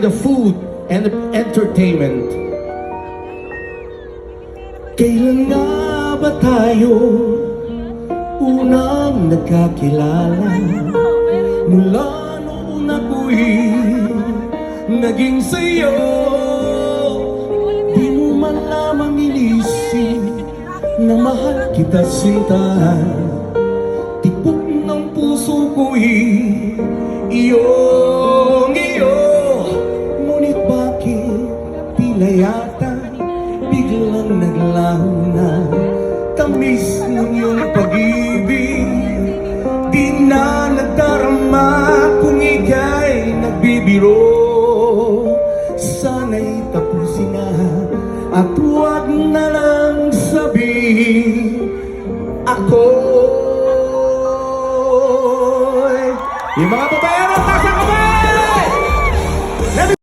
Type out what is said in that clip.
the food and the entertainment. Kailan nga ba tayo unang nagkakilala? Mula noon ako'y naging sa'yo Di mo man lamang inisip na mahal kita sinta Tipok ng puso ko'y iyo na yata Biglang naglaho na. Tamis ng iyong pag-ibig Di na nadarama kung ika'y nagbibiro Sana'y tapusin na. At huwag na lang sabihin Ako Yung mga babae, tasa ka ba?